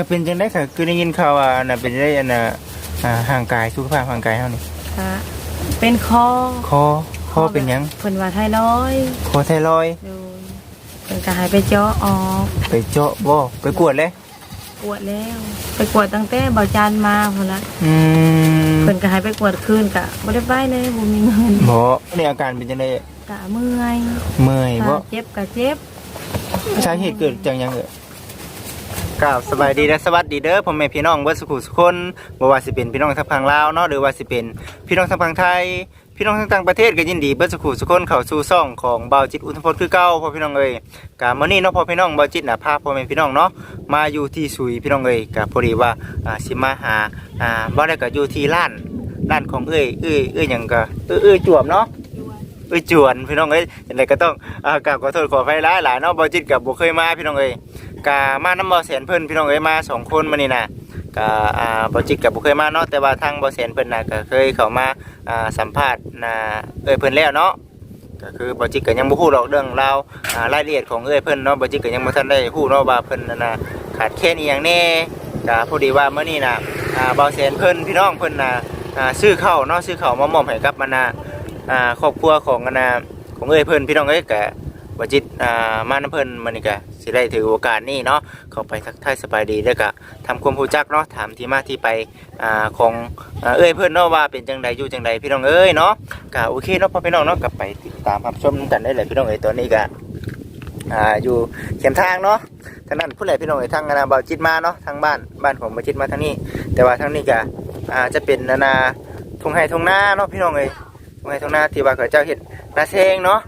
ก็เป็นจังได๋ค่ะ คือได้ยินข่าวว่าอันน่ะเป็นได้อันน่ะอ่าห่างกายสุขภาพห่างกายเฮานี่ค่ะเป็นคอคอคอเป็นหยังเพิ่นว่าไทรอยด์คอไทรอยด์โดยเพิ่นก็ให้ไปเจาะออกไปเจาะบ่ไปกวดเลยปวดแล้ว ไปกวดตั้งแต่เบาจานมาพุ่นละอืมเพิ่นก็ให้ไปกวดคืนกะบ่ได้ไปเลยบ่มีเงินบ่นี่อาการเป็นจังได๋กะเมื่อยเมื่อยบ่ถ้าเจ็บกะเจ็บสาเหตุเกิดจากหยังเอ่ย กราบสบายดีและสวัสดีเด้อพ่อแม่พี่น้องเบิดสุขุสุคนบ่ว่าสิเป็นพี่น้องทางฝั่งลาวเนาะหรือว่าสิเป็นพี่น้องทางฝั่งไทย พี่น้องทางต่างประเทศก็ยินดีเบิดสุขุสุคนเข้าสู่ช่องของเบาจิตอุทพลคือเก่าพ่อพี่น้องเอ้ยกะมื้อนี้เนาะพ่อพี่น้องเบาจิตน่ะพาพ่อแม่พี่น้องเนาะมาอยู่ที่สุยพี่น้องเอ้ยก็พอดีว่าอ่าสิมาหาอ่าบ่ได้ก็อยู่ที่ร้านร้านของเอ้ยเอ้ยเอ้ยหยังก็เอ้ยเอ้ยจวบเนาะเอ้ยจวนพี่น้องเอ้ยยังไงก็ต้องอ่ากราบขอโทษขออภัยหลายหลายๆเนาะเบ่จิตกับบ่เคยมาพี่น้องเอ้ย กามาน้ำบ่อแสนเพิ่นพี่น้องเอ้ยมาสองคนมานี่น่ะกาอ่าบ่จิตกับบ่เคยมาเนาะแต่ว่าทางบ่อแสนเพิ่นน่ะก็เคยเข้ามาอ่าสัมภาษณ์น่ะเอ้ยเพิ่นแล้วเนาะก็คือบ่จิตก็ยังบ่ฮู้หรอกเรื่องราวอ่ารายละเอียดของเอ้ยเพิ่นเนาะบ่จิตก็ยังบ่ทันได้ฮู้เนาะว่าเพิ่นนั่นน่ะขาดแคลนอีหยังแน่ก็พอดีว่ามื้อนี้น่ะอ่าบ่แสนเพิ่นพี่น้องเพิ่นน่ะอ่าซื้อข้าวเนาะซื้อข้าวมามอบให้กับมันน่ะอ่าครอบครัวของอนาของเอ้ยเพิ่นพี่น้องเอ้ยกะวจิตอ่ามาน้ำเพิ่นมันนี่กะ สิได้ถือโอกาสนี้เนาะเข้าไปทักทายสบายดีแล้วก็ทำความรู้จักเนาะถามที่มาที่ไปอ่าของอ่าเอ้ยเพิ่อนเนาะว่าเป็นจังใดอยู่จังใดพี่น้องเอ้ยเนาะกะโอเคเนาะพ่อพี่น้องเนาะกลับไปติดตามรับชมกันได้เลยพี่น้องเอ้ยตอนนี้กะอ่าอยู่เข็มทางเนาะทางนั้นผู้ใหญ่พี่น้องเอ้ยทางนาเบาจิตมาเนาะทางบ้านบ้านของเบาจิตมาทางนี้ แต่ว่าทางนี้กะอ่าจะเป็นนานาทุ่งไร่ทุ่งนาเนาะพี่น้องเอ้ยตรงไหนตรงหน้าที่ว่าเขาเจ้าเห็ดนาเซงเนาะ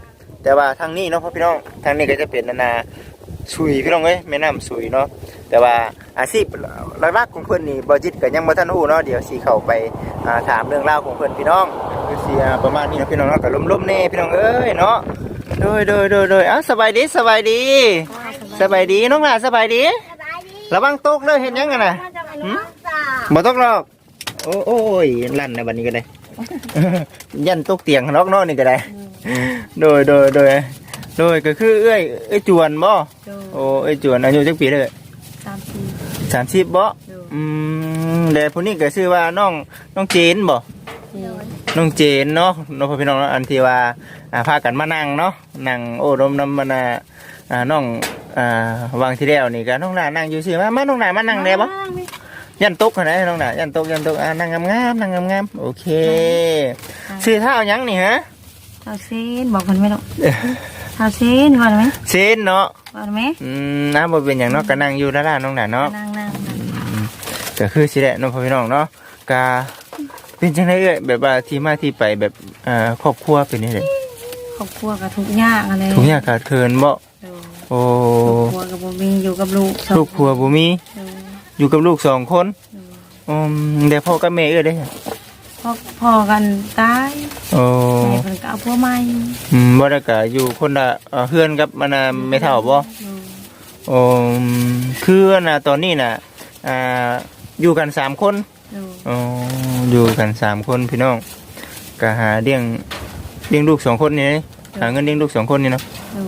แต่ว่าทางนี้เนาะพ่อพี่น้องทางนี้ก็จะเป็นนานาสุยพี่น้องเอ้ยแม่น้ำสุยเนาะแต่ว่าอาชีพหลักๆของเพื่อนนี่บอจิตก็ยังบ่ทันฮู้เนาะเดี๋ยวสิเข้าไปาถามเรื่องราวของเพื่อนพี่น้องคือสิอ่ประมาณนี้นะพี่น้องเนาะก็ล้มๆแน่พี่น้องเอ้ยเนาะโดยโดยโดยโดยอะสบายดีสบายดี สบายดีน้องหลาสบายดีระวังตกเลยเห็นยังไงนะมบ่ตกหรอกโอ้ยลั่นในะบัดนี้ก็ได้ ยันตกเตียงนอกเนอกนี่ก็ได้ โดยโดยโดยโดยก็คือเอ้ยเอ้ยจวนบ่โดยโอ้เอ้ยจวนอายุจักปีเลยสามสี่สามสิบบ่โดยอืมแต่ผู้นี้ก็ชื่อว่าน้องน้องเจนบ่โดยน้องเจนเนาะน้องพ่อพี่น้องเนาะอันที่ว่าอ่าพากันมานั่งเนาะนั่งโอ้รมน้ำมันอ่าอ่าน้องอ่าวางที่แล้วนี่ก็น้องหน้านั่งอยู่สิมามาน้องหน้ามานั่งได้บ่ ยันตกขนาดน้องหน้ายันตกยันตกอ่านั่งงามๆนั่งงามๆโอเคชื่อเท่าหยังนี่ฮะเท้าเส้นบอกคนไหมลูกเท้าเส้นว่าไหมเซนเนาะว่าไหมอืมน้ำบ่เป็นอย่างเนาะก็นั่งอยู่ด้านล่างน้องหน่ะเนาะนั่งนั่งนั่งก็คือสิแหละเน้องพ่อพี่น้องเนาะกาเป็นจังไดเอ่ยแบบว่าที่มาที่ไปแบบเอ่อครอบครัวเป็นนี่แหละครอบครัวกับทุกยากอะไรทุกอย่างขาดเคินบ่โดยโอ้ครอบครัวกับบ่มีอยู่กับลูกสองลูกผัวบ่มีโดย อยู่กับลูกสองคนโดยอืมแต่พ่อกับแม่เอ้ยได้พอพอกันตายโอ้แม่เพิ่นก็เอาผัวใหม่อืมบ่ได้ก็อยู่คนละเอ่อเฮือนกับมันน่ะแม่เฒ่าบ่โดยโอ้คือน่ะตอนนี้น่ะอ่าอยู่กันสามคน โดยอ๋ออยู่กันสามคนพี่น้องก็หาเลี้ยงเลี้ยงลูกสองคนนี่นะหาเงินเลี้ยงลูกสองคนนี่เนาะโดย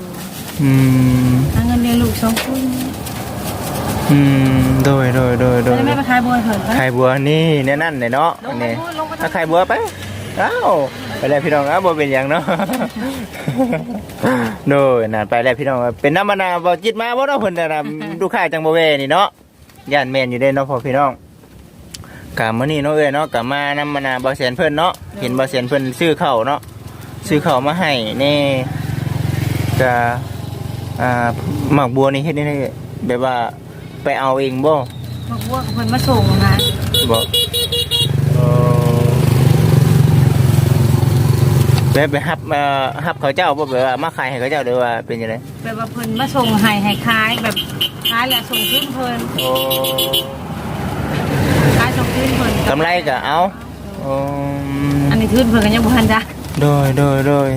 อืมหาเงินเลี้ยงลูกสองคนอืม โดยโดยโดยโดยแล้วแม่ไปขายบัวให้เพิ่นไข่บัวนี่แน่นั่นเลยเนาะลงอันไปนี้พูดลงไปเอาไข่บัวไปอ้าวไปแล้วพี่น้องอ้าวบัวเป็นอย่างเนาะโดยน่ะไปแล้วพี่น้องเป็นน้ำมะนาวบ่จิตมาบ่เนาะเพิ่นน่ะนะลูกค้าจังบ่แวนี่เนาะย่านแม่นอยู่เด้เนาะพ่อพี่น้องกะมื้อนี้เนาะเอ้ยเนาะกะมาน้ำมะนาวบ่แสนเพิ่นเนาะเห็นบ่แสนเพิ่นซื้อข้าวเนาะซื้อข้าวมาให้แน่กะอ่าหมักบัวนี่เฮ็ดได้แบบว่า ไปเอาเองบ่บอกว่าเพิ่นมาส่งงานบ่เออแล้วไปฮับเอ่อฮับเขาเจ้าบ่แบบว่ามาขายให้เขาเจ้าหรือว่าเป็นจังไดแบบว่าเพิ่นมาส่งให้ให้ขายแบบขายแล้วส่งขึ้นเพิ่นโอ้ขายส่งขึ้นเพิ่นกำไรก็เอาโอ้อันนี้ขึ้นเพิ่นก็ยังบ่ทันได้โดยโดยโดย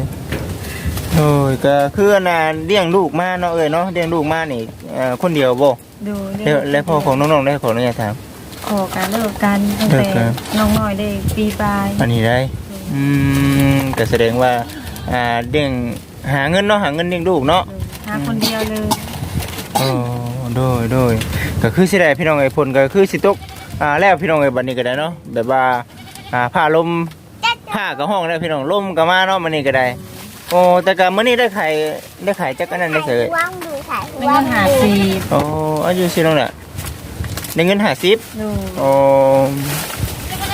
โดยก็คือน่ะเลี้ยงลูกมาเนาะเอ้ยเนาะเลี้ยงลูกมานี่เอ่อคนเดียวบ่ดูแล้วแล้วพ่อของน้องๆได้ขออนุญาตถาม ขอการเลิกกันตั้งเลิแต่กกัน น้องน้อยได้ปีปลายอันนี้ได้อืมก็แสดงว่าอ่าเลี้ยงหาเงินเนาะหาเงินเลี้ยงลูกเนาะหาคนเดียวเลยโอ้โดยโดยก็ก็คือสิได้พี่น้องไอ้พลก็คือสิตกอ่าแล้วพี่น้องไอ้บัดนี้ก็ได้เนาะแบบว่าอ่าผ้าลมผ้าก็ห้องได้พี่น้องลมก็มาเนาะมื้อนี้ก็ได้โอ้แต่ก็มื้อนี้ได้ไข่ได้ไข่จักอันนั้นได้เสยว่างดูสายเป็นเงินหาสีโอ้อายุสิน้องน่ะได้เงิน50ดูโอ้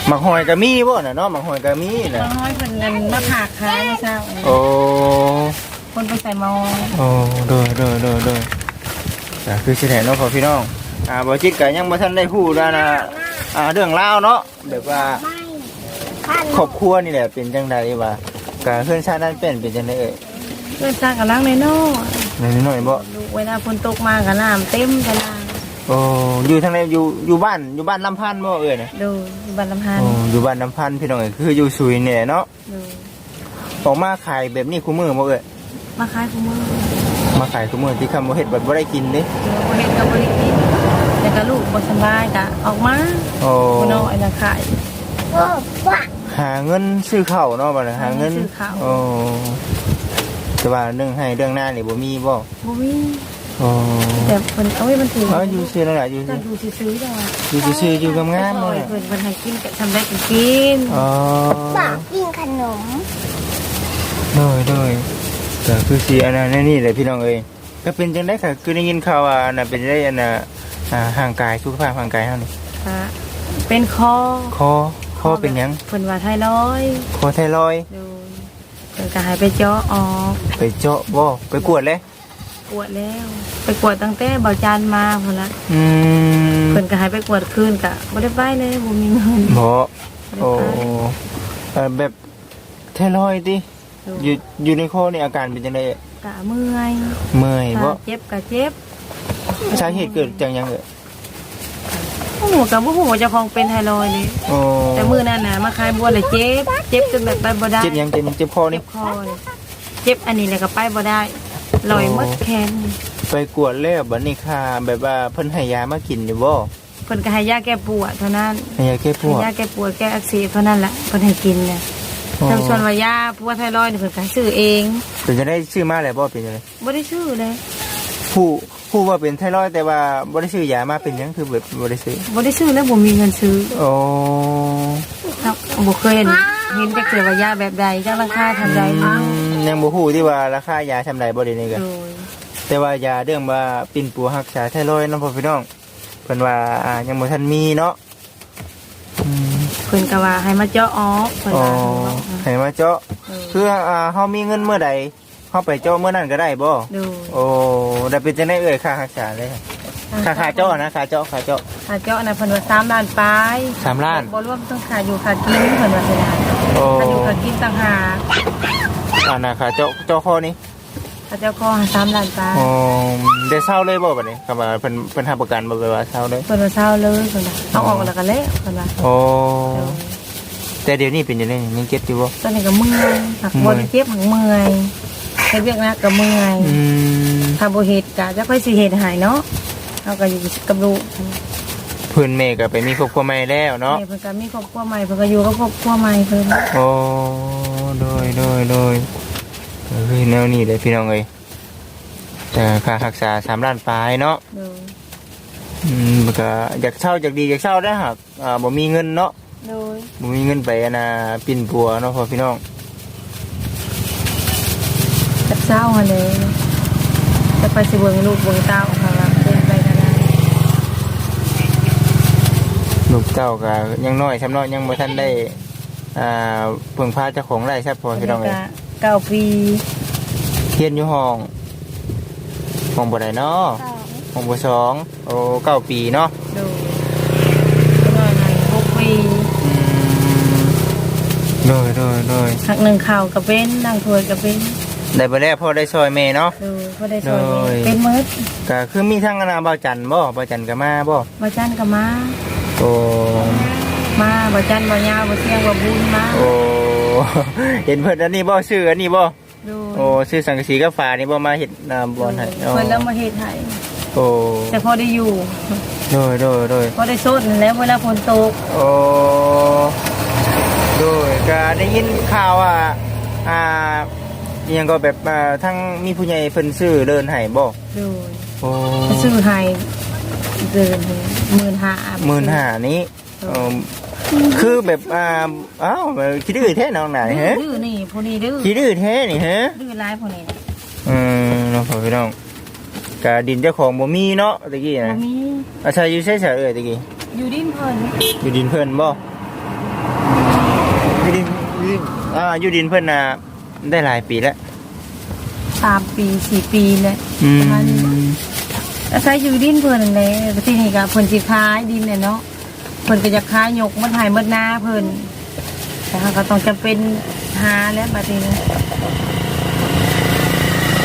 หมักหอยก็มีบ่น่ะเนาะหมักหอยก็มีน่ะน้อยเป็นเงินมาผักขายไม่ทราบโอ้คนไปใส่มองโอ้โดยโดยโดยโดยก็คือสิได้เนาะพ่อพี่น้องอ่าบ่จิตก็ยังบ่ทันได้ฮู้ด้านอ่าอ่าเรื่องราวเนาะแบบว่าไม่ขั้นครอบครัวนี่แหละเป็นจังไดว่า การเพื่อนชาตินั้นเป็นเป็นจังไดเอ่ยเพื่อนสร้างกับล้างในนอกน้อยๆบ่ดูเวลาฝนตกมากับน้ำเต็มกันน้โอ้อยู่ทางไหนอยู่อยู่บ้านอยู่บ้านลำพันธ์บ่เอ่ยนะำดูบันลำพันโอ้อยู่บ้านลำพันธ์พี่น้องเอ้ยคืออยู่ซุยนี่แหละเนาะดูออกมาขายแบบนี้คู่มือบ่เอ่ยมาขายคู่มือมาขายคู่มือที่คำบ่เฮ็ดบัดบ่ได้กินเด้ดูเห็นกับบริกินแต่ก็ลูกบสบายกะออกมาโอ้คุณน้อยนะขายเออว่า หาเงินซื้อข้าวเนาะบัดนี้หาเงินซื้อข้าว โอ้แต่ว่าเรื่องให้เรื่องหน้านี่บ่มีบ่บ่มีโอ้แต่เพิ่นเอาไว้มันถือเอออยู่ซื่อนั่นแหละอยู่ก็ซื่อดูซื้อๆจังว่าอยู่ซื่อๆอยู่งามๆโอ้เลยยเพิ่นเพิ่นให้กินก็ทำได้ก็กินอ๋อปากกินขนมโดยโดยก็คือสีอันนั้นนี่แหละพี่น้องเอ้ยก็เป็นจังได้ค่ะคือได้ยินข่าวว่าอันน่ะเป็นได้อันน่ะอ่าห่างกายสุขภาพห่างกายเฮานี่ค่ะเป็นคอคอ คอเป็นหยัง เพิ่นว่าไทรอยด์คอไทรอยด์ดูเพิ่นก็ให้ไปเจาะออกไปเจาะบ่ไปกวดเลย กวดแล้ว ไปกวดตั้งแต่เบาจานมาพุ่นละอืมเพิ่นก็ให้ไปกวดคืนกะบ่ได้ไปเลยบ่มีเงิน บ่บ่โอ้ได้ไปเอ่อแบบไทรอยด์ติดูอยู่อยู่ในคอนี่อาการเป็นจังได๋กะเมื่อยเมื่อยบ่กะเจ็บกะเจ็บสาเหตุเกิดจากหยังเอ่ย โอ้โหกับบ่ฮู้ว่าเจ้าของเป็นไทรอยด์นี่โอ้แต่มื้อนั้นน่ะมาขายบัวเลยเจ็บ เจ็บจนแบบไปบ่ได้ เจ็บหยังเจ็บหยังเจ็บคอเจ็นี่บคอเลยเจ็บอันนี้แล้วก็ไปบ่ได้ลอยหมดแขนนี่ไปกวดแล้วบัดนี้ค่ะแบบว่าเพิ่นให้ยามากินอยู่บ่เพิ่นก็ให้ยาแก้ปวดเท่านั้นให้ยาแก้ปให้วดยาแก้ปวดแก้อักเสบเท่านั้นแหละเพิ่นให้กินเนี่ยอ๋อทางส่วนว่ายาปวดไทรอยด์นี่เพิ่นก็ให้ซื้อเองเป็นจะได้ชื่อมาแล้วบ่เป็นจังไดบ่ได้ซื้อเลยผู้ ผู้ว่าเป็นไทรอยด์แต่ว่าบ่ได้ซื้อยามาเป็นหยังคือแบบบ่ได้ซื้อบ่ได้ซื้อแล้วบ่มีเงินซื้อโอ้ครับบ่เคยเห็นเห็นจักเทื่อว่ายาแบบใดจักราคาทำใดอืมยังบ่ฮู้ที่ว่าราคายาชำใดบ่ได้นี่ก็โดยแต่ว่ายาเรื่องว่าปิ่นปัวรักษาไทรอยด์เนาะพ่อพี่น้องเพิ่นว่าอ่ายังบ่ทันมีเนาะอืมเพิ่นก็ว่าให้มาเจาะออกเพิ่นอ๋อว่าให้มาเจาะ เออคืออ่าเฮามีเงินเมื่อใด เฮาไปเจาะเมื่อนั้นก็ได้บ่ดูโอ้ได้เป็นจังได๋เอ่ยค่ารักษาเลยค่าค่าเจาะนะค่าเจาะค่าเจาะค่าเจาะน่ะเพิ่นว่า3ล้านปลายสามล้านบ่รวมต้องค่าอยู่ค่ากินเพิ่นว่าสินะโอ้ค่าอยู่ค่ากินต่างหากอ่านะค่าเจาะเจาะคอนี่ค่าเจ้าก็3ล้านปลายอ๋อได้เศร้าเลยบ่บัดนี้คำว่าเพิ่นเพิ่นให้ประกันบ่ไปว่าเศร้าเลยเพิ่นว่าเศร้าเลยเพิ่นว่าเอาออกแล้วก็แล้วเพิ่นว่าโอ้เออแต่เดี๋ยวนี้เป็นจังได๋ยังเจ็บอยู่บ่ตอนนี้ก็เมื่อยหักบ่ได้เจ็บหักเมื่อย เฮ็ดเวียกหนักก็เมื่อยอืมถ้าบ่เฮ็ดก็จะค่อยสิเฮ็ดให้เนาะเฮาก็อยู่กับลูกเพิ่นแม่ก็ไปมีครอบครัวใหม่แล้วเนาะเพิ่นก็มีครอบครัวใหม่เพิ่นก็อยู่กับครอบครัวใหม่เพิ่นโอ้โดยโดยโดยก็คือแนวนี้เลยพี่น้องเอ้ยแต่ค่ารักษา3ล้านปลายเนาะดูอืมมันก็อยากเช่าอยากดีอยากเช่าได้หักอ่าบ่มีเงินเนาะดูบ่มีเงินไปอันน่ะปิ่นปัวเนาะพ่อพี่น้อง จักเศร้าหั่นเลยจะไปสิเบิ่งลูกเบิ่งเต้าค่ะว่าเป็นไปกันได้ลูกเต้าก็ยังน้อยซำเนาะยังบ่ทันได้อ่าเพิ่งพาเจ้าของได้ครับพ่อพี่น้องเอ้ยเก้าปีเฮียนอยู่ห้องห้องบ่ได้เนาะสองห้องบ่สองโอ้เก้าปีเนาะดูน้อยหน่อยหกปีอืมโดยโดยโดยหักหนึ่งข่าวก็เป็นนั่งถ้วยก็เป็น ได้บ่แล้วพ่อได้ซอยแม่เนาะ ดูก็ได้ช่วยโดย เป็นมืดก็คือมีทั้งอนาบ่าวจันทร์บ่บ่าวจันทร์ก็มาบ่บ่จันก็มา โอ้มาบ่จันบ่ยาวบ่เที่ยงบ่บุญมาโอ้ เห็นเพิ่นอันนี้บ่ชื่ออันนี้บ่ดูโอ้ชื่อสังกะสีกับฟ้านี่บ่มาเฮ็ดน้ำบ่อนให้อ๋อเพิ่นแล้วมาเฮ็ดให้โอ้แต่พอได้อยู่ โดยโดยโดย พอได้โซดนั่นแหล้วเวลาฝนตกโอ้โดยก็ได้ยินข่าวว่าอ่า อิหยังก็แบบอ่าทั้งมีผู้ใหญ่เพิ่นซื้อเดินให้บ่ดูโอ้ไปซื้อให้เดินหมื่นห้าหมื่นห้านี้เอ่อคือแบบอ่าเอ้าคิดดื้อแท้น้องไหนดื้อฮะดื้อนี่พวกนี้ดื้อคิดดื้อแท้นี่ฮะดื้อร้ายพวกนี้อืมน้องพ่อพี่น้องกะดินเจ้าของบ่มีเนาะตะกี้บ่นะมีอาศัยอยู่ใช่ๆเอ้ยตะกี้อยู่ดินเพิ่นอยู่ดินเพิ่นบ่อยู่ดินอยู่ดินอ่าอยู่ดินเพิ่นน่ะ ได้หลายปีแล้วสามปีสี่ปีเลยอืประมาณนี้มอาศัยอยู่ดินเพิ่นนั่นแหละแต่ที่นี่ก็เพิ่นสิขายดินเนี่ยเนาะเพิ่นก็จะขายยกมาถ่ายหมดหน้าเพิ่นแต่เขาก็ต้องจำเป็นหาแล้วบัดนี้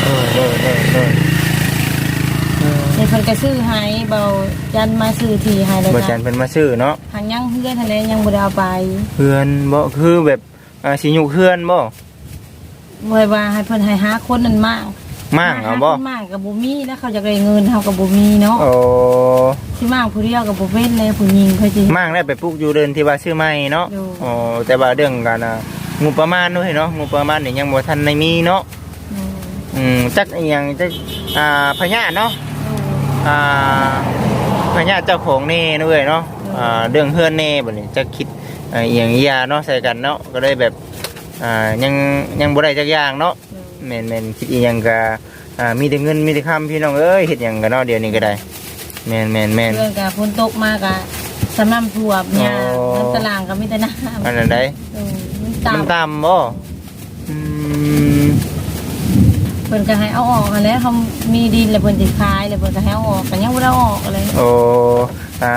เออเออเออเออเออนี่เพิ่นก็ซื้อให้เบาจันมาซื้อที่ให้เลยบ่จันนะเพิ่นมาซื้อเนาะหางยังเพื่อนทะเลยังบ่ได้เอาไปเพื่อนบ่คือแบบอ่าสิอยู่เพื่อนบ่ ไว้ว่าให้เพิ่นให้หาคนนั่นมากมากเอาบ่หคนมากกับบ่มีแล้วเขาจะได้เงินเฮากับบ่มีเนาะโอ้สิมากผู้เดียวกับบ่เป็นเลยผู้หญิงเขาสิมากได้ไปปลูกอยู่เดินที่ว่าซื้อใหม่เนาะอยู่โอ้แต่ว่าเรื่องการอ่างบประมาณด้วยเนาะงบประมาณนี่ยังบ่ทันได้มีเนาะอืมอืมจักอีหยังจักอ่าพญาเนาะอ่าพญาเจ้าของแน่เด้วยเนาะอ่าเรื่องเฮือนแน่บัดนี้จักคิดอ่าอีหยังอีหยาเนาะใส่กันเนาะก็เลยแบบ อ่ายังยังบ่ได้จักอย่างเนาะแม่นแม่นคิดอีหยังก็อ่ามีแต่เงินมีแต่คำพี่น้องเอ้ยเฮ็ดหยังกันเนาะเดี๋ยวนี้ก็ได้แม่นแม่นแม่น เรื่องกับฝนตกมากะสำน้ำท่วมหญ้าอ๋อน้ำตารางก็มีแต่น้ำอันนั้นได้เออมันตามน้ำตามบ่อืมเพิ่นก็ให้เอาออกหั้นแหล้วเขามีดินแล้วเพิ่นสิขายแล้วเพิ่นก็ให้เอาออกก็ยังบ่ได้เอาออกเลยโอ้อ่า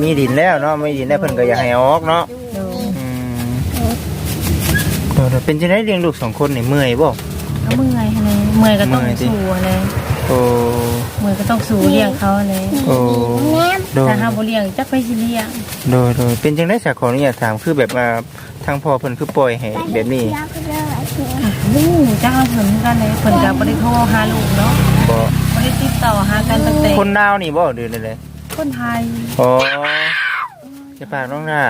มีดินแล้วเนาะมีดินแล้วเพิ่นก็อยากให้เอาออกเนาะเอออืม เออเป็นจังได๋เลี้ยงลูกสองคนนี่เมื่อยบ่เอาเมื่อยหั่นเลยเมื่อยก็ต้องเมื่อยสิ สู้หั่นเลยโอ้เมื่อยก็ต้องสู้เลี้ยงเขาหั่นเลยโอ้โดยถ้าหาบ่เลี้ยงจักไปสิเลี้ยงโดยโดยเป็นจังได๋สักขออนุญาตถามคือแบบว่าทางพ่อเพิ่นคือปล่อยให้แบบนี้ลูกจักเอาเพิ่นกันเลยเพิ่นก็บ่ได้โทรหาลูกเนาะบ่บ่ได้ติดต่อหากันตั้งแต่คนดาวนี่บ่เดือนเลยคนไทยอ๋อจะฝากน้องน่ะ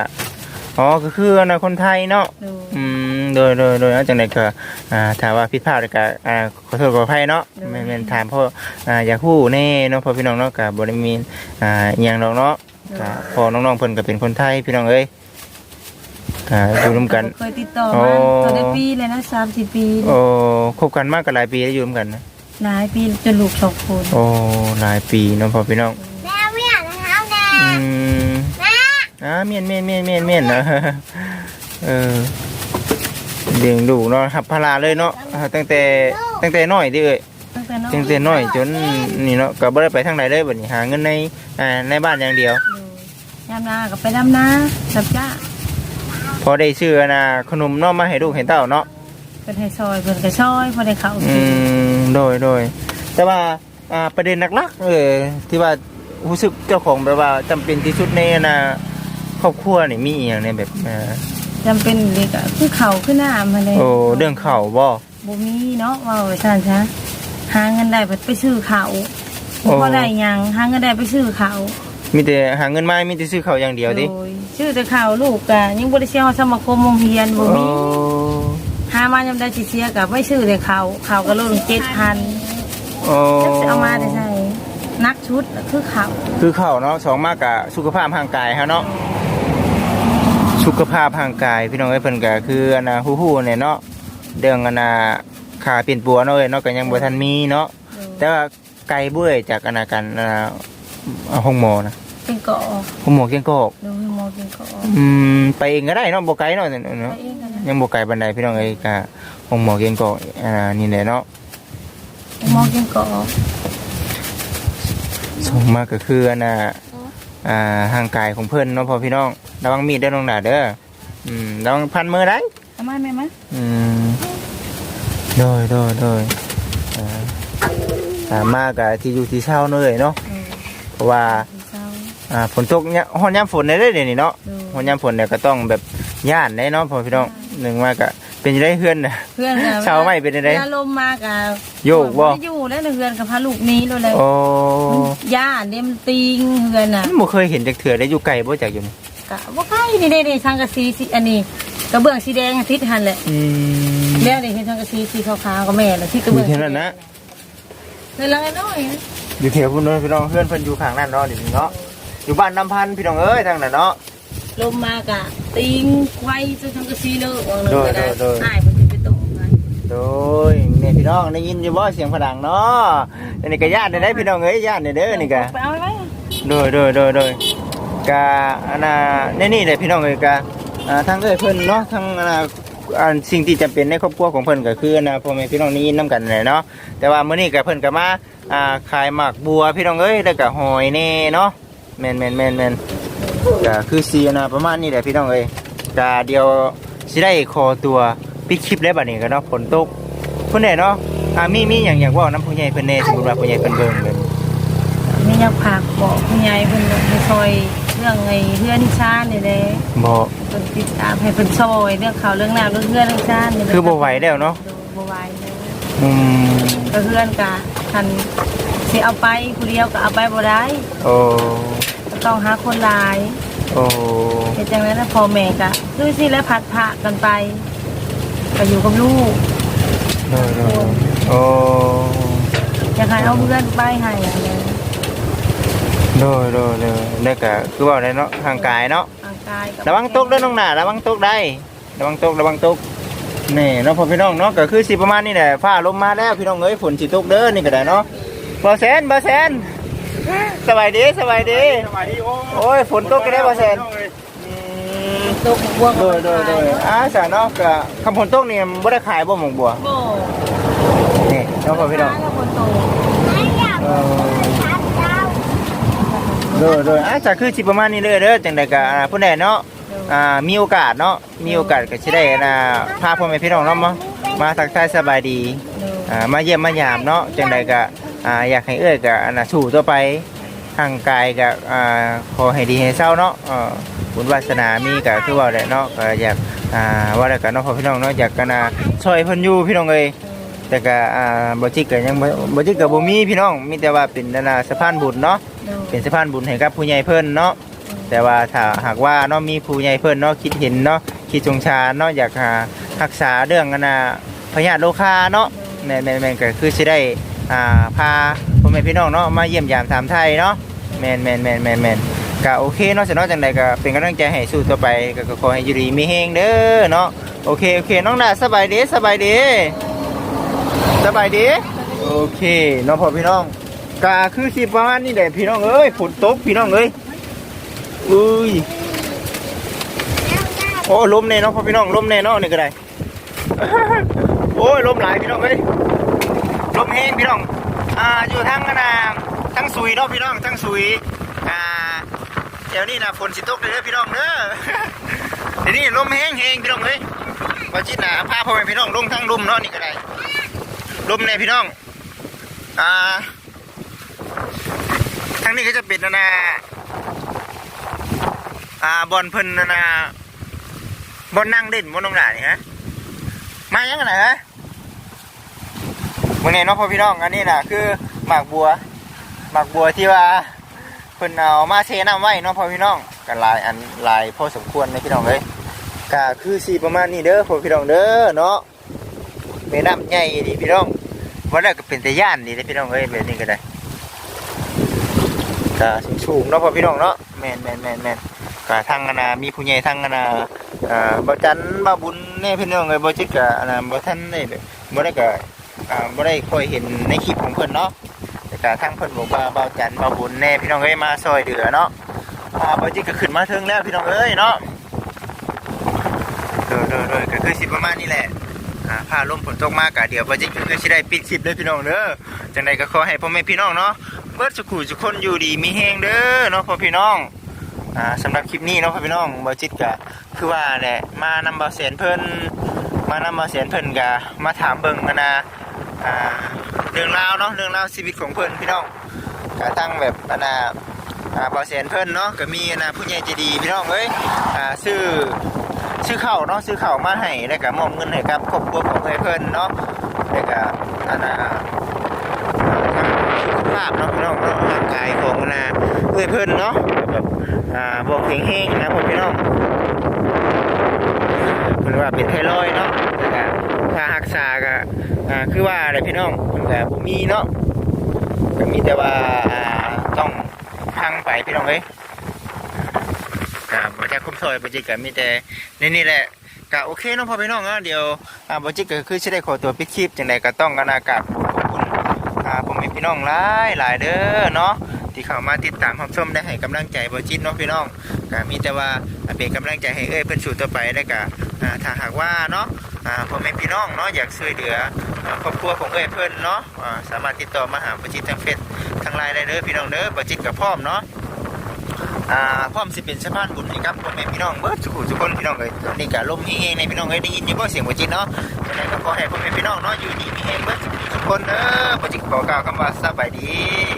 อ๋อก็คืออันนะคนไทยเนาะ ดูอืม โดยโดยโดยเอาจังไดก็อ่าถามว่าผิดพลาดก็อ่าขอโทษขออภัยเนาะแม่นแม่นถามเพราะอ่าอยากฮู้แน่เนาะเพอพี่น้องเนาะก็บ่ได้มีอ่าอิหยังดอกเนาะก็พอน้องๆเพิ่นก็เป็นคนไทยพี่น้องเอ้ยก็อยู่ร่วมกัน เคยติดต่อโอ้มาตอนได้ปีเลยนะ30ปีโอ้คบกันมากก็หลายปีแล้วอยู่ร่วมกันนะหลายปีจนลูกสองคนโอ้หลายปีเนาะพอพี่น้องแม่ไม่อยากนะครับแม่อืมแม่อ่าเมียนเมียนเมียนเมียนเมียนนะเออ เลี้ยงดูเนาะหับพลาเลยเนาะอ่าตั้งแต่ตั้งแต่น้อยที่เอ้ยตั้งแต่น้อยตั้งแต่น้อยจนนี่เนาะก็บ่ได้ไปทางไหนเลยบัดนี้หาเงินในอ่าในบ้านอย่างเดียวดูยามนาก็ไปดำนาสับจ้าพอได้ซื้อนะขนมเนาะมาให้ลูกให้เต้าเนาะเพิ่นให้ซอยเพิ่นก็ซอยพอได้เข้าอืกินมโดยโดยแต่ว่าอ่าประเด็นหลักๆเออที่ว่ารู้สึกเจ้าของแบบว่าจำเป็นที่สุดในนะครอบครัวนี่มีอีหยังในแบบอ่า จำเป็นนี่ก็คือเขาคือน้ำมาเลยโอ้เรื่องข้าวบ่บ่มีเนาะว่าไว้ซั่นซะหาเงินได้เพิ่นไปซื้อข้าวบ่พอได้หยังหาเงินได้ไปซื้อข้าวมีแต่หาเงินมามีแต่ซื้อข้าวอย่างเดียวดิโอ้ยชื่อแต่ข่าวลูกกะยังบริเชียสมาคมโรงเรียนบ่มีโอ้หามายำได้สิเสียกับไม่ซื้อแต่ข่าวข่าวก็ลดเจ็ดพันโอ้จะเอามาได้ใช่นักชุดคือข่าวคือข้าวเนาะสองมากกะสุขภาพร่างกายฮะเนาะ สุขภาพร่างกาย พี่น้องเอ้ยเพิ่นก็คืออันน่ะฮู้ๆเนี่ยเนาะเรื่องอันน่ะขาเปลี่ยนปัวเนาะเอ้ยเนาะก็ยังบ่ทันมีเนาะแต่ว่าไกลเบ้ยจากอันน่ะกันอ่าห้องหมอนะเป็นเกาะห้องหมอเกียงกอกดูให้มองเป็นเกาะอืมไปเองก็ได้เนาะบ่ไกลเนาะไปเนาะเองกันนะยังบ่ไกลปานใดพี่น้องเอ้ยก็ห้องหมอเกียงกอกอ่านี่แหละเนาะมองเป็นเกาะส่งมาก็คืออันน่ะอ่าห่างกายของเพิ่นเนาะพอพี่น้อง ระวังมีดเด้อน้องหนาเด้ออืมระวังพันมือได้เอามาไหมมะอืมโดยโดยโดยอ่าสามมากกับที่อยู่ที่เช่าเนยเนาะเออเพราะว่าที่เศร้าอ่าฝนตกเนี่ยฮอนยามฝนได้เด้นี่เนาะดูฮอนยามฝนเนี่ยก็ต้องแบบย่านได้เนาะพอพี่น้องหนึ่งมากะเป็นจะได้เฮือนน่ะ เพื่อนกับเช้าไม่เป็นจังไดวลาลมมากะโยกบ่อยู่แล้วเพื่อนกับพาลูกหนี้เลยเลยโอ้ย่าเนี่ยมันติงเพื่อนน่ะ บ่เคยเห็นจากเถื่อได้อยู่ไกลบ่จากอยู่นี่ กะว่าใกล้นี่เด้ๆสังกะสีสีอันนี้กระเบื้องสีแดงอาทิตย์หันแหละอืมแล้วนี่เห็นสังกะสีสีขาวๆก็แม่ละที่กระมีเบื้องเท่านั้นนะเลยละน้อยอยู่แถวพุ่นเนาะพี่น้องเพื่อนเพิ่นอยู่ข้างนั้นเนาะเดี๋ยวนี้เนาะอยู่บ้านน้ำพันพี่น้องเอ้ยทางนั้นเนาะ ลมมากะติงไว้จนทำกระซีเลอะวางเลยโดยก็ได้โดยโดยอ้ายมันจะไปตกนะโดยเนี่ยพี่น้องได้ยินอยู่บ่เสียงผดังเนาะอันนี้ก็ญาติได้พี่น้องเอ้ยญาติเด้อนี่ก็ไปเอาไว้โดยโดยโดยโดย กะอันน่ะในนี่เลยพี่น้องเอ้ยกะอ่าทั้งเอ้ยเพิ่นเนาะทั้งอันน่ะอันสิ่งที่จำเป็นในครอบครัวของเพิ่นก็คืออันน่ะพ่อแม่พี่น้องนี่นํกันเลยเนาะแต่ว่ามื้อนี้ก็เพิ่นก็มาอ่าขายหมากบัวพี่น้องเอ้ยแล้วก็หอยแน่เนาะแม่นแม่นแม่นแม่นก็คือสีอันน่ะประมาณนี้แหละพี่น้องเอ้ยกะเดียวสิได้ขอตัวปิดคลิปแล้วบัดนี้ก็เนาะฝนตกเพิ่นแน่เนาะอ่ามีมีหยังอยากเว้านํผู้ใหญ่เพิ่นแน่สมมุติว่าผู้ใหญ่เพิ่นเบิ่งเบิ่งไม่อยากพากบอกคุณยายเพิ่นให้ซอย รื่องไอ้เพื่อนชาตินี่แหละบ่เพิ่นติดตามให้เพิ่นซอยเรื่องข่าวเรื่องราวเรื่องเพื่อนเรื่องชาตินี่แหละคือบ่ไหวแล้วเนาะบ่ไหวแล้วอืมก็เพื่อนกะคันสิเอาไปผู้เดียวก็เอาไปบ่ได้โอ้ก็ต้องหาคนหลายโอ้เฮ็ดจังได๋นะพ่อแม่ก็คือสิแล้วพัดพระกันไปก็อยู่กับลูกโดยโดยโอ้อยากให้เอาเพื่อนไปให้อะไร โดยโดยโดยนี่ก็คือว่าได้เนาะทางกายเนาะร่างกายกับระวังตกเด้อน้องหน้าระวังตกได้ระวังตกระวังตกนี่เนาะพ่อพี่น้องเนาะก็คือสิประมาณนี้แหละฟ้าลมมาแล้วพี่น้องเอ้ยฝนสิตกเด้อนี่ก็ได้เนาะบ่แซนบ่แซนสบายดีสบายดีสวัสดีโอ้โอ้ยฝนตกก็ได้บ่แซนอืมตกบวกโดยโดยโดยอ่าสาเนาะก็คำฝนตกนี่บ่ได้ขายบ่หมองบัวโบ่นี่เนาะพ่อพี่น้องแล้วคนโตไม่อยากเออทับเจ้า โดยโดยอาจจะคือสิประมาณนี้เลยเด้อจังใดก็อ่าผู้ใดเนาะอ่ามีโอกาสเนาะมีโอกาสก็สิได้นะพาพ่อแม่พี่น้องเนาะมามาทักทายสบายดีอ่ามาเยี่ยมมายามเนาะจังใดก็อ่าอยากให้เอ้ยก็อันน่ะสู้ต่อไปทางกายก็อ่าขอให้ดีให้เศร้าเนาะเอ่อบุญวาสนามีก็คือว่าแหละเนาะก็อยากอ่าว่าแล้วก็เนาะพ่อพี่น้องเนาะอยากกันน่ะช่วยเพิ่นอยู่พี่น้องเอ้ย แต่ก็อ่าบ่จิกก็ยังบ่บ่จิกก็บ่มีพี่น้องมีแต่ว่าเป็นนั่นน่ะสะพานบุญเนาะ เป็นสะพานบุญให้กับผู้ใหญ่เพิ่นเนาะแต่ว่าถ้าหากว่าเนาะมีผู้ใหญ่เพิ่นเนาะคิดเห็นเนาะคิดจงชาญเนาะอยากหารักษาเรื่องอนนาพยาธิโรคาเนาะแม่นแม่นแม่นก็คือสิได้อ่าพาพ่อแม่พี่น้องเนาะมาเยี่ยมยามถามไทยเนาะแม่นแม่นแม่นแม่นแม่นก็โอเคเนาะสนอจังใดก็เป็นกำลังใจให้สู้ต่อไปก็ก็ขอให้อยู่ดีมีแฮงเด้อเนาะโอเคโอเคน้องดาสบายดีสบายดีสบายดีโอเคเนาะพ่อพี่น้อง ก็คือสิประมาณนี้แหละพี่น้องเอ้ยฝนตกพี่น้องเอ้ยอุ้ยโอ้ลมแน่เนาะพ่อพี่น้องลมแน่เนาะนี่ก็ได้โอ้ยลมหลายพี่น้องเอ้ยลมแห้งพี่น้องอ่าอยู่ทั้งนานทั้งสุยเนาะพี่น้องทั้งสุยอ่าแถวนี้นะฝนสิตกเลยเด้อพี่น้องเด้อเดี๋ยวนี้ลมแห้งแห้งพี่น้องเอ้ยว่าจิตนะพาพ่อแม่พี่น้องลงทั้งลมเนาะนี่ก็ได้ลมแน่พี่น้องอ่า ทั้งนี้ก็จะเป็นนานาอ่าบอลเพิ่นนานาบอลนั่งเล่นบอลน้องหลานนี่ฮะมายังไงฮะมื่อนี้เนาะพ่อพี่น้องอันนี้น่ะคือหมากบัวหมากบัวที่ว่าเพิ่นเอามาเทน้ำไว้เนาะพ่อพี่น้องกันลายอันลายพอสมควรในพี่น้องเลยก็คือสีประมาณนี้เด้อพ่อพี่น้องเด้อเนาะแม่น้ำใหญ่ดีพี่น้องวันแรกก็เป็นแต่ย่านดีเลยพี่น้องเอ้ยแบบนี้ก็ได้ ก็สูงๆเนาะพ่อพี่น้องเนาะแม่นแม่นแม่นแม่นก็ทางนามีผู้ใหญ่ทางนาอ่าบ่จันบ่บุญแน่พี่น้องเอ้ยบ่จิกก็อนาบ่ทันได้แบบบ่ได้ก็อ่าบ่ได้ค่อยเห็นในคลิปของเพิ่นเนาะแต่ก็ทางเพิ่นบอกว่าบ่จันบ่บุญแน่พี่น้องเอ้ยมาซอยเดือเนาะอ่าบ่จิกก็ขึ้นมาถึงแล้วพี่น้องเอ้ยเนาะโดยๆๆก็คือสิประมาณนี้แหละอ่าพาลมฝนตกมากะเดี๋ยวบ่จิกก็สิได้ปิดคลิปเลยพี่น้องเด้อจังไดก็ขอให้พ่อแม่พี่น้องเนาะ เบิดสุขุสุกคนอยู่ดีมีแฮงเด้อเนาะพ่อพี่น้องอ่าสำหรับคลิปนี้เนาะพ่อพี่น้องบ่จิตกะคือว่าแหละมานำบาเสียนเพิ่นมานำบาเสียนเพิ่นกะมาถามเบิ่งกันนะอ่าเรื่องราวเนาะเรื่องราวชีวิตของเพิ่นพี่น้องกะทั้งแบบอันน่ะอ่าบาเสียนเพิ่นเนาะก็มีอันน่ะผู้ใหญ่ใจดีพี่น้องเอ้ยอ่าซื้อซื้อข้าวเนาะซื้อข้าวมาให้แล้วก็มอบเงินให้กับครอบครัวของเอ้เพิ่นเนาะแล้วก็อันน่ะ ภาพเนาะพี่น้องเนาะร่างกายของนาเพื่อนเพิ่นเนาะแบบอ่าบอกแข็งแห้งนะผมพี่น้องเพิ่นว่าเป็นไทรอยด์เนาะแต่ก็ถ้ารักษาก็อ่าคือว่าอะไรพี่น้องมันก็บ่มีเนาะก็มีแต่ว่าต้องพังไปพี่น้องเอ้ยครับบ่จะคุ้มซอยบ่จิกก็มีแต่นี่นี่แหละก็โอเคเนาะพ่อพี่น้องเนาะเดี๋ยวอ่าบ่จิกก็คือสิได้ขอตัวปิดคลิปจังไดก็ต้องกันอากาศขอบคุณ ผมมีพี่น้องหลายหลายเด้อเนาะที่เข้ามาติดตามรับชมได้ให้กำลังใจบ่จิตเนาะพี่น้องก็มีแต่ว่าเป็นกำลังใจให้เอ้ยเพิ่นสู่ต่อไปแล้วก็อ่าถ้าหากว่าเนาะอ่าพ่อแม่พี่น้องเนาะอยากช่วยเหลือครอบครัวของเอ้ยเพิ่นเนาะสามารถติดต่อมาหาบ่จิตทางเฟซทางไลน์ได้เด้อพี่น้องเด้อบ่จิตก็พร้อมเนาะอ่อมสิเป็นสะพานบุญให้กับพ่อแม่พี่น้องเบิดทุกคนทุคนพี่น้องเอ้ยนนี้ก็ลมเฮงในพี่น้องเอ้ยได้ยินอยู่บ่เสียงบ่จิตเนาะจังไดก็ขอให้พ่อแม่พี่น้องเนาะอยู่ดีมีแรงเบิดทุก คนเด้อบ่จิตขอกล่าวคำว่าสบายดี